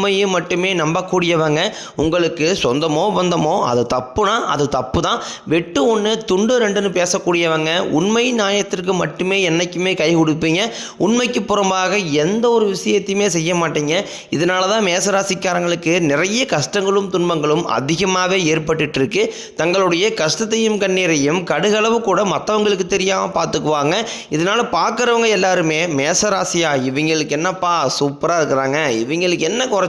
உண்மையை மட்டுமே நம்பக்கூடியவங்க உங்களுக்கு சொந்தமோ பந்தமோ அது தப்புனா அது தப்பு தான் வெட்டு ஒன்று துண்டு ரெண்டுன்னு பேசக்கூடியவங்க உண்மை நியாயத்திற்கு மட்டுமே என்னைக்குமே கை கொடுப்பீங்க. உண்மைக்கு புறம்பாக எந்த ஒரு விஷயத்தையுமே செய்ய மாட்டீங்க. இதனால தான் மேசராசிக்காரங்களுக்கு நிறைய கஷ்டங்களும் துன்பங்களும் அதிகமாகவே ஏற்பட்டுட்டு இருக்கு தங்களுடைய கஷ்டத்தையும் கண்ணீரையும் கடுகளவு கூட மற்றவங்களுக்கு தெரியாமல் பார்த்துக்குவாங்க இதனால் பார்க்குறவங்க எல்லாருமே மேசராசியா இவங்களுக்கு என்னப்பா சூப்பராக இருக்கிறாங்க இவங்களுக்கு என்ன குறை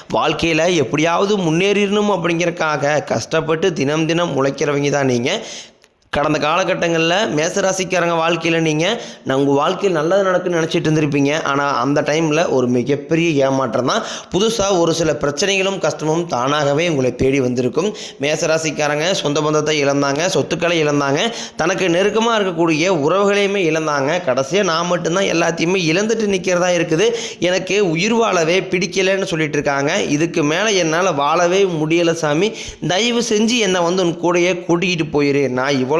வாழ்க்கையில் எப்படியாவது முன்னேறிடணும் அப்படிங்கிறக்காக கஷ்டப்பட்டு தினம் தினம் உழைக்கிறவங்க தான் நீங்கள் கடந்த காலகட்டங்களில் மேசராசிக்காரங்க வாழ்க்கையில் நீங்கள் நான் உங்கள் வாழ்க்கையில் நல்லது நடக்குன்னு நினச்சிட்டு இருந்திருப்பீங்க. ஆனால் அந்த டைமில் ஒரு மிகப்பெரிய ஏமாற்றம் தான். புதுசாக ஒரு சில பிரச்சனைகளும் கஷ்டமும் தானாகவே உங்களை தேடி வந்திருக்கும். மேசராசிக்காரங்க சொந்த பந்தத்தை இழந்தாங்க சொத்துக்களை இழந்தாங்க. தனக்கு நெருக்கமாக இருக்கக்கூடிய உறவுகளையுமே இழந்தாங்க. கடைசியாக நான் மட்டும்தான் எல்லாத்தையுமே இழந்துட்டு நிற்கிறதா இருக்குது. எனக்கு உயிர் வாழவே பிடிக்கலைன்னு சொல்லிட்டு இருக்காங்க. இதுக்கு மேலே என்னால் வாழவே முடியலை சாமி. தயவு செஞ்சு என்னை வந்து உன் கூடயே கூட்டிகிட்டு போயிரு. நான் இவ்வளோ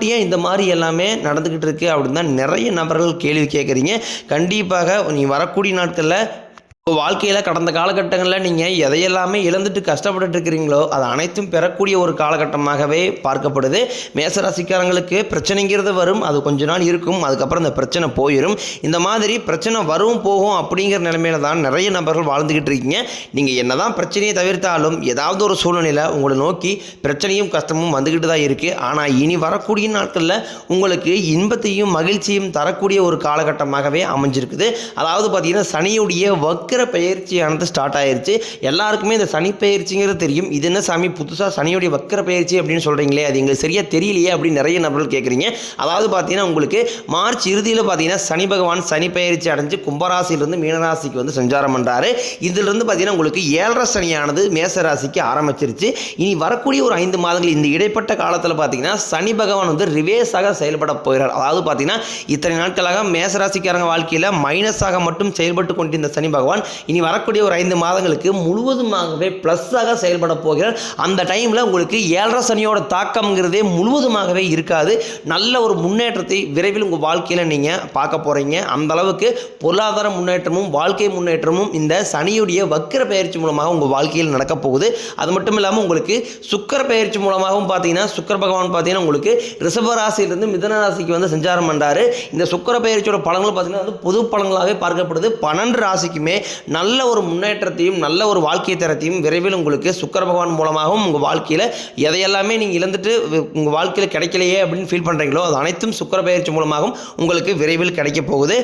ஏன் இந்த மாதிரி எல்லாமே நடந்துக்கிட்டு இருக்கு அப்படின்னு தான் நிறைய நபர்கள் கேள்வி கேட்குறீங்க. கண்டிப்பாக நீ வரக்கூடிய நாட்களில் உங்கள் வாழ்க்கையில் கடந்த காலகட்டங்களில் நீங்கள் எதையெல்லாமே இழந்துட்டு கஷ்டப்பட்டுட்டு இருக்கிறீங்களோ அது அனைத்தும் பெறக்கூடிய ஒரு காலகட்டமாகவே பார்க்கப்படுது. மேசராசிக்காரங்களுக்கு பிரச்சனைங்கிறது வரும் அது கொஞ்ச நாள் இருக்கும் அதுக்கப்புறம் இந்த பிரச்சனை போயிடும் இந்த மாதிரி பிரச்சனை வரும் போகும் அப்படிங்கிற நிலைமையில தான் நிறைய நபர்கள் வாழ்ந்துக்கிட்டு இருக்கீங்க. நீங்கள் என்னதான் பிரச்சனையை தவிர்த்தாலும் ஏதாவது ஒரு சூழ்நிலையில் உங்களை நோக்கி பிரச்சனையும் கஷ்டமும் வந்துக்கிட்டு தான் இருக்குது ஆனால் இனி வரக்கூடிய நாட்களில் உங்களுக்கு இன்பத்தையும் மகிழ்ச்சியும் தரக்கூடிய ஒரு காலகட்டமாகவே அமைஞ்சிருக்குது. அதாவது பார்த்திங்கன்னா சனியுடைய வக்ர பயிற்சியானது ஸ்டார்ட் ஆயிருச்சு. எல்லாருக்குமே இந்த சனி பயிற்சிங்கிறது தெரியும். இது என்ன சாமி? புதுசாக சனியுடைய வக்கிர பயிற்சி அப்படின்னு சொல்கிறீங்களே அது எங்களுக்கு சரியாக தெரியலையே அப்படின்னு நிறைய நபர்கள் கேட்குறீங்க அதாவது பார்த்தீங்கன்னா உங்களுக்கு மார்ச் இறுதியில் பார்த்தீங்கன்னா சனி பகவான் சனி பயிற்சி அடைஞ்சு கும்பராசியிலிருந்து மீனராசிக்கு வந்து சஞ்சாரம் பண்ணுறாரு இதிலிருந்து பார்த்தீங்கன்னா உங்களுக்கு ஏழரை சனியானது மேச ராசிக்கு ஆரம்பிச்சிருச்சு. இனி வரக்கூடிய ஒரு ஐந்து மாதங்கள் இந்த இடைப்பட்ட காலத்தில் பார்த்தீங்கன்னா சனி பகவான் வந்து ரிவேஸாக செயல்பட போகிறார். அதாவது பார்த்தீங்கன்னா இத்தனை நாட்களாக மேசராசிக்காரங்க வாழ்க்கையில் மைனஸாக மட்டும் செயல்பட்டு கொண்டிருந்த சனி பகவான் இனி வரக்கூடிய ஒரு ஐந்து மாதங்களுக்கு முழுவதுமாகவே ப்ளஸ்ஸாக செயல்பட போகிறார் அந்த டைமில் உங்களுக்கு ஏழரை சனியோட தாக்கம்ங்கிறதே முழுவதுமாகவே இருக்காது. நல்ல ஒரு முன்னேற்றத்தை விரைவில் உங்கள் வாழ்க்கையில் நீங்கள் பார்க்க போகிறீங்க அந்த அளவுக்கு பொருளாதார முன்னேற்றமும் வாழ்க்கை முன்னேற்றமும் இந்த சனியுடைய வக்கிர பயிற்சி மூலமாக உங்கள் வாழ்க்கையில் நடக்க போகுது. அது மட்டும் இல்லாமல் உங்களுக்கு சுக்கர பயிற்சி மூலமாகவும் பார்த்தீங்கன்னா சுக்கர பகவான் பார்த்தீங்கன்னா உங்களுக்கு ரிஷபராசியிலிருந்து மிதன ராசிக்கு வந்து சஞ்சாரம் பண்ணுறாரு இந்த சுக்கர பயிற்சியோட பழங்களும் பார்த்தீங்கன்னா வந்து பொது பழங்களாகவே பார்க்கப்படுது. பன்னெண்டு ராசிக்குமே நல்ல ஒரு முன்னேற்றத்தையும் நல்ல ஒரு வாழ்க்கை தரத்தையும் விரைவில் உங்களுக்கு சுக்கர பகவான் மூலமாகவும் உங்கள் வாழ்க்கையில் எதையெல்லாமே நீங்கள் இழந்துட்டு உங்கள் வாழ்க்கையில் கிடைக்கலையே அப்படின்னு ஃபீல் பண்ணுறீங்களோ அது அனைத்தும் சுக்கர பயிற்சி மூலமாகவும் உங்களுக்கு விரைவில் கிடைக்க போகுது.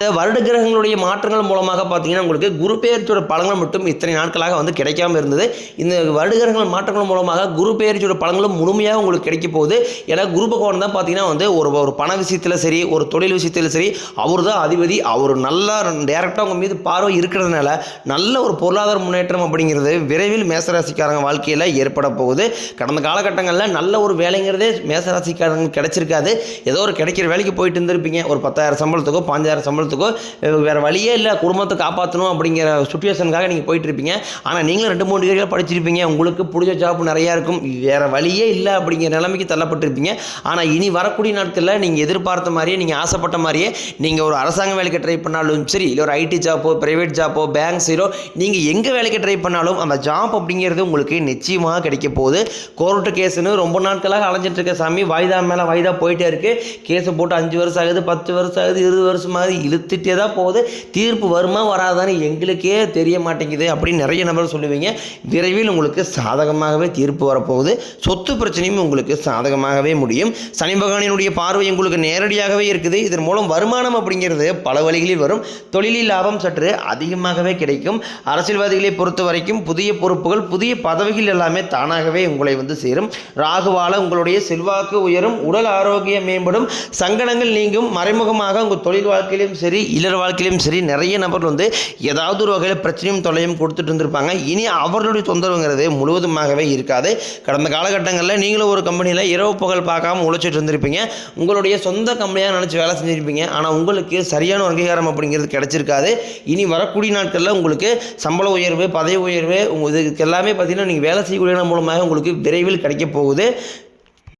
இந்த வருட கிரகங்களுடைய மாற்றங்கள் மூலமாக பார்த்தீங்கன்னா உங்களுக்கு குரு பெயர்ச்சியோட பலங்கள் மட்டும் இத்தனை நாட்களாக வந்து கிடைக்காம இருந்தது. இந்த வருட கிரகங்கள் மாற்றங்கள் மூலமாக குரு பெயர்ச்சியோட பலங்களும் முழுமையாக உங்களுக்கு கிடைக்க போகுது. ஏன்னா குரு பகவான் தான் பார்த்தீங்கன்னா வந்து ஒரு ஒரு பண விஷயத்தில் சரி ஒரு தொழில் விஷயத்தில் சரி அவர் தான் அதிபதி. அவர் நல்லா டேரெக்டாக உங்கள் மீது பார்வை இருக்கிறதுனால நல்ல ஒரு பொருளாதார முன்னேற்றம் அப்படிங்கிறது விரைவில் மேசராசிக்காரங்க வாழ்க்கையில் ஏற்பட போகுது. கடந்த காலகட்டங்களில் நல்ல ஒரு வேலைங்கிறதே மேசராசிக்காரங்க கிடைச்சிருக்காது. ஏதோ ஒரு கிடைக்கிற வேலைக்கு போயிட்டு இருந்திருப்பீங்க. ஒரு பத்தாயிரம் சம்பளத்துக்கோ பாஞ்சாயிரம் சம்பளம் சம்பளத்துக்கோ வேறு வழியே இல்லை குடும்பத்தை காப்பாற்றணும் அப்படிங்கிற சுச்சுவேஷனுக்காக நீங்கள் போயிட்டுருப்பீங்க. ஆனால் நீங்களும் ரெண்டு மூணு டிகிரிகள் படிச்சிருப்பீங்க. உங்களுக்கு பிடிச்ச ஜாப் நிறையா இருக்கும். வேறு வழியே இல்லை அப்படிங்கிற நிலைமைக்கு தள்ளப்பட்டிருப்பீங்க. ஆனால் இனி வரக்கூடிய நாட்களில் நீங்கள் எதிர்பார்த்த மாதிரியே நீங்கள் ஆசைப்பட்ட மாதிரியே நீங்கள் ஒரு அரசாங்க வேலைக்கு ட்ரை பண்ணாலும் சரி இல்லை ஒரு ஐடி ஜாப்போ ப்ரைவேட் ஜாப்போ பேங்க் சீரோ நீங்கள் எங்கே வேலைக்கு ட்ரை பண்ணாலும் அந்த ஜாப் அப்படிங்கிறது உங்களுக்கு நிச்சயமாக கிடைக்க போகுது. கோர்ட்டு கேஸுன்னு ரொம்ப நாட்களாக அலைஞ்சிட்டு இருக்க சாமி வாய்தா மேலே வாய்தா போயிட்டே இருக்கு. கேஸை போட்டு அஞ்சு வருஷம் ஆகுது பத்து வருஷம் ஆகுது இருபது வருஷம் ஆகுது இழுத்துட்டே தான் போகுது. தீர்ப்பு வருமா வராதான்னு எங்களுக்கே தெரிய மாட்டேங்குது அப்படின்னு நிறைய நபர் சொல்லுவீங்க. விரைவில் உங்களுக்கு சாதகமாகவே தீர்ப்பு வரப்போகுது. சொத்து பிரச்சனையும் உங்களுக்கு சாதகமாகவே முடியும். சனி பகவானினுடைய பார்வை உங்களுக்கு நேரடியாகவே இருக்குது. இதன் மூலம் வருமானம் அப்படிங்கிறது பல வழிகளில் வரும். தொழிலில் லாபம் சற்று அதிகமாகவே கிடைக்கும். அரசியல்வாதிகளை பொறுத்த வரைக்கும் புதிய பொறுப்புகள் புதிய பதவிகள் எல்லாமே தானாகவே உங்களை வந்து சேரும். ராகுவால உங்களுடைய செல்வாக்கு உயரும். உடல் ஆரோக்கியம் மேம்படும். சங்கடங்கள் நீங்கும். மறைமுகமாக உங்கள் தொழில் வாழ்க்கையிலும் சரி இல்லற வாழ்க்கையிலும் சரி நிறைய நபர் வந்து ஏதாவது ஒரு வகையில் பிரச்சனையும் தொல்லையும் கொடுத்துட்டு இருந்திருப்பாங்க. இனி அவர்களுடைய தொந்தரவுங்கிறது முழுவதுமாகவே இருக்காது. கடந்த காலகட்டங்களில் நீங்களும் ஒரு கம்பெனியில் இரவு புகழ் பார்க்காம உழைச்சிட்டு இருந்திருப்பீங்க. உங்களுடைய சொந்த கம்பெனியாக நினச்சி வேலை செஞ்சுருப்பீங்க. ஆனால் உங்களுக்கு சரியான அங்கீகாரம் அப்படிங்கிறது கிடச்சிருக்காது. இனி வரக்கூடிய நாட்களில் உங்களுக்கு சம்பள உயர்வு பதவி உயர்வு உங்களுக்கு எல்லாமே பார்த்தீங்கன்னா நீங்கள் வேலை செய்யக்கூடிய மூலமாக உங்களுக்கு விரைவில் கிடைக்க போகுது.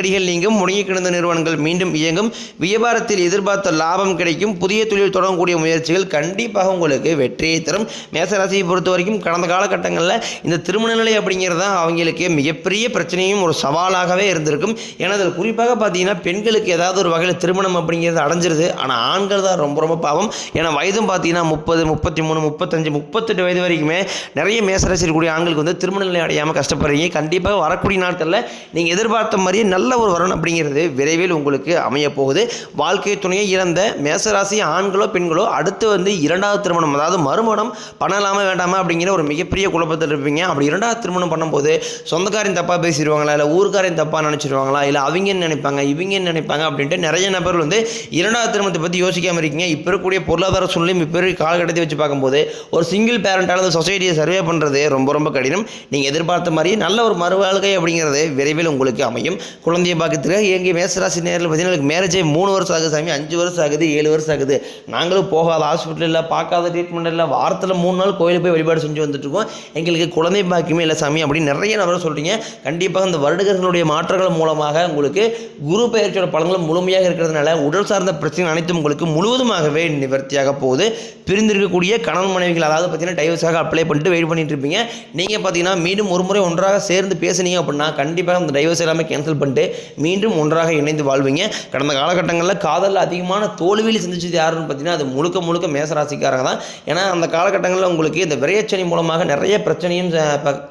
நெருக்கடிகள் நீங்கும் முடங்கி கிடந்த நிறுவனங்கள் மீண்டும் இயங்கும். வியாபாரத்தில் எதிர்பார்த்த லாபம் கிடைக்கும். புதிய தொழில் தொடங்கக்கூடிய முயற்சிகள் கண்டிப்பாக உங்களுக்கு வெற்றியை தரும். மேசராசியை பொறுத்த வரைக்கும் கடந்த காலகட்டங்களில் இந்த திருமண நிலை அப்படிங்கிறது தான் அவங்களுக்கு மிகப்பெரிய பிரச்சனையும் ஒரு சவாலாகவே இருந்திருக்கும். ஏன்னா அதில் குறிப்பாக பார்த்தீங்கன்னா பெண்களுக்கு ஏதாவது ஒரு வகையில் திருமணம் அப்படிங்கிறது அடைஞ்சிருது. ஆனால் ஆண்கள் தான் ரொம்ப ரொம்ப பாவம். ஏன்னா வயதும் பார்த்தீங்கன்னா முப்பது முப்பத்தி மூணு முப்பத்தஞ்சு முப்பத்தெட்டு வயது வரைக்குமே நிறைய மேசராசி இருக்கக்கூடிய ஆண்களுக்கு வந்து திருமண நிலை அடையாமல் கஷ்டப்படுறீங்க. கண்டிப்பாக வரக்கூடிய நாட்களில் நீங்கள் எதிர்பார்த்த மாதிரியே நல்ல ஒரு வரன் அப்படிங்கிறது விரைவில் உங்களுக்கு அமைய போகுது. வாழ்க்கை துணையை இழந்த மேசராசி ஆண்களோ பெண்களோ அடுத்து வந்து இரண்டாவது திருமணம் அதாவது மறுமணம் பண்ணலாமா வேண்டாமா அப்படிங்கிற ஒரு மிகப்பெரிய குழப்பத்தில் இருப்பீங்க. அப்படி இரண்டாவது திருமணம் பண்ணும்போது சொந்தக்காரன் தப்பாக பேசிடுவாங்களா? இல்லை ஊருக்காரன் தப்பாக நினச்சிடுவாங்களா இல்லை அவங்க என்ன நினைப்பாங்க? இவங்க என்ன நினைப்பாங்க? அப்படின்ட்டு நிறைய நபர்கள் வந்து இரண்டாவது திருமணத்தை பற்றி யோசிக்காமல் இருக்கீங்க. இப்போ இருக்கக்கூடிய பொருளாதார சூழ்நிலையும் இப்போ இருக்க காலகட்டத்தை வச்சு பார்க்கும்போது ஒரு சிங்கிள் பேரண்டால் அந்த சொசைட்டியை சர்வே பண்ணுறது ரொம்ப ரொம்ப கடினம். நீங்கள் எதிர்பார்த்த மாதிரி நல்ல ஒரு மறுவாழ்க்கை அப்படிங்கிறது விரைவில் உங்களுக்கு அமையும். குழந்தைய பார்க்கறதுக்காக எங்கள் மேசராசி நேரில் பார்த்தீங்கன்னா எனக்கு மேரேஜே மூணு வருஷம் ஆகுது சாமி அஞ்சு வருஷம் ஆகுது ஏழு வருஷம் ஆகுது. நாங்களும் போகாத ஹாஸ்பிட்டல் இல்லை பார்க்காத ட்ரீட்மெண்ட் இல்லை வாரத்தில் மூணு நாள் கோயிலுக்கு போய் வழிபாடு செஞ்சு வந்துட்டுருக்கோம் எங்களுக்கு குழந்தை பாக்கியமே இல்லை சாமி அப்படின்னு நிறைய நபர் சொல்கிறீங்க கண்டிப்பாக இந்த வருடகர்களுடைய மாற்றங்கள் மூலமாக உங்களுக்கு குரு பயிற்சியோட பலன்கள் முழுமையாக இருக்கிறதுனால உடல் சார்ந்த பிரச்சனை அனைத்தும் உங்களுக்கு முழுவதுமாகவே நிவர்த்தியாக போகுது. பிரிந்திருக்கக்கூடிய கணவன் மனைவிகள் அதாவது பார்த்தீங்கன்னா டைவர்ஸாக அப்ளை பண்ணிட்டு வெயிட் பண்ணிட்டு இருப்பீங்க. நீங்கள் பார்த்தீங்கன்னா மீண்டும் ஒரு முறை ஒன்றாக சேர்ந்து பேசுனீங்க அப்படின்னா கண்டிப்பாக அந்த டைவர்ஸ் எல்லாமே கேன்சல் பண்ணிட்டு மீண்டும் ஒன்றாக இணைந்து வாழ்வீங்க. கடந்த காலகட்டங்களில் காதலில் அதிகமான தோல்வியில் சிந்திச்சது யாருன்னு பார்த்தீங்கன்னா அது முழுக்க முழுக்க மேசராசிக்காரங்க தான். ஏன்னா அந்த காலகட்டங்களில் உங்களுக்கு இந்த விரையச்சனி மூலமாக நிறைய பிரச்சனையும்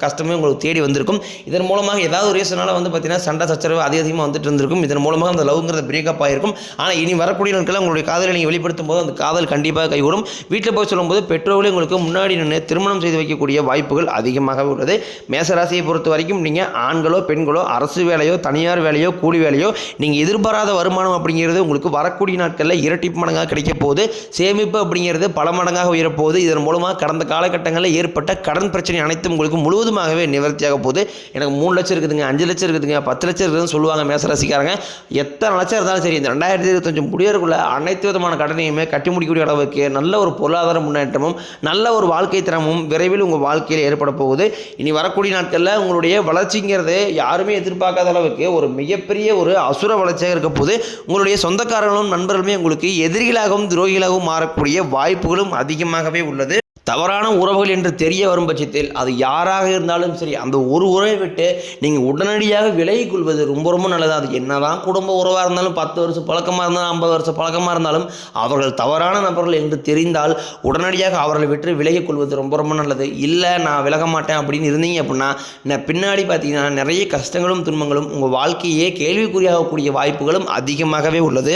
கஷ்டமும் உங்களுக்கு தேடி வந்திருக்கும். இதன் மூலமாக ஏதாவது ஒரு ரீசனால வந்து பார்த்தீங்கன்னா சண்டை சச்சரவு அதிக அதிகமாக வந்துட்டு இருந்திருக்கும். இதன் மூலமாக அந்த லவ்ங்கிறது பிரேக்கப் ஆகிருக்கும் ஆனால் இனி வரக்கூடிய நாட்களில் உங்களுடைய காதலை நீங்கள் வெளிப்படுத்தும் போது அந்த காதல் கண்டிப்பாக கைகூடும். வீட்டில் போய் சொல்லும்போது பெற்றோர்களே உங்களுக்கு முன்னாடி நின்று திருமணம் செய்து வைக்கக்கூடிய வாய்ப்புகள் அதிகமாக உள்ளது. மேசராசியை பொறுத்த வரைக்கும் நீங்கள் ஆண்களோ பெண்களோ அரசு வேலையோ தனியார் வேலையோ கூலி வேலையோ நீங்கள் எதிர்பாராத வருமானம் அப்படிங்கிறது உங்களுக்கு வரக்கூடிய நாட்களில் இரட்டிப்பு மடங்காக கிடைக்க போகுது. சேமிப்பு அப்படிங்கிறது பல மடங்காக உயரப்போகுது. இதன் மூலமாக கடந்த காலகட்டங்களில் ஏற்பட்ட கடன் பிரச்சனை அனைத்தும் உங்களுக்கு முழுவதுமாகவே நிவர்த்தியாக போகுது. எனக்கு மூணு லட்சம் இருக்குதுங்க அஞ்சு லட்சம் இருக்குதுங்க பத்து லட்சம் இருக்குதுன்னு சொல்லுவாங்க மேசராசிக்காரங்க. எத்தனை லட்சம் இருந்தாலும் சரி இந்த ரெண்டாயிரத்தி இருபத்தஞ்சு முடியறதுக்குள்ள அனைத்து விதமான கடனையுமே கட்டி முடிக்கக்கூடிய அளவுக்கு நல்ல ஒரு பொருளாதார முன்னேற்றமும் நல்ல ஒரு வாழ்க்கை திறமும் விரைவில் உங்கள் வாழ்க்கையில் ஏற்பட போகுது. இனி வரக்கூடிய நாட்களில் உங்களுடைய வளர்ச்சிங்கிறது யாருமே எதிர்பார்க்காத அளவுக்கு ஒரு மிகப்பெரிய ஒரு அசுர வளர்ச்சியாக இருக்க போது உங்களுடைய சொந்தக்காரர்களும் நண்பர்களுமே உங்களுக்கு எதிரிகளாகவும் துரோகிகளாகவும் மாறக்கூடிய வாய்ப்புகளும் அதிகமாகவே உள்ளது. தவறான உறவுகள் என்று தெரிய வரும் பட்சத்தில் அது யாராக இருந்தாலும் சரி அந்த ஒரு உறவை விட்டு நீங்கள் உடனடியாக விலகி கொள்வது ரொம்ப ரொம்ப நல்லது. அது என்னதான் குடும்ப உறவாக இருந்தாலும் பத்து வருஷம் பழக்கமாக இருந்தாலும் ஐம்பது வருஷம் பழக்கமாக இருந்தாலும் அவர்கள் தவறான நபர்கள் என்று தெரிந்தால் உடனடியாக அவர்களை விட்டு விலகிக் கொள்வது ரொம்ப ரொம்ப நல்லது. இல்லை நான் விலக மாட்டேன் அப்படின்னு இருந்தீங்க அப்படின்னா நான் பின்னாடி பார்த்தீங்கன்னா நிறைய கஷ்டங்களும் துன்பங்களும் உங்கள் வாழ்க்கையே கேள்விக்குறியாகக்கூடிய வாய்ப்புகளும் அதிகமாகவே உள்ளது.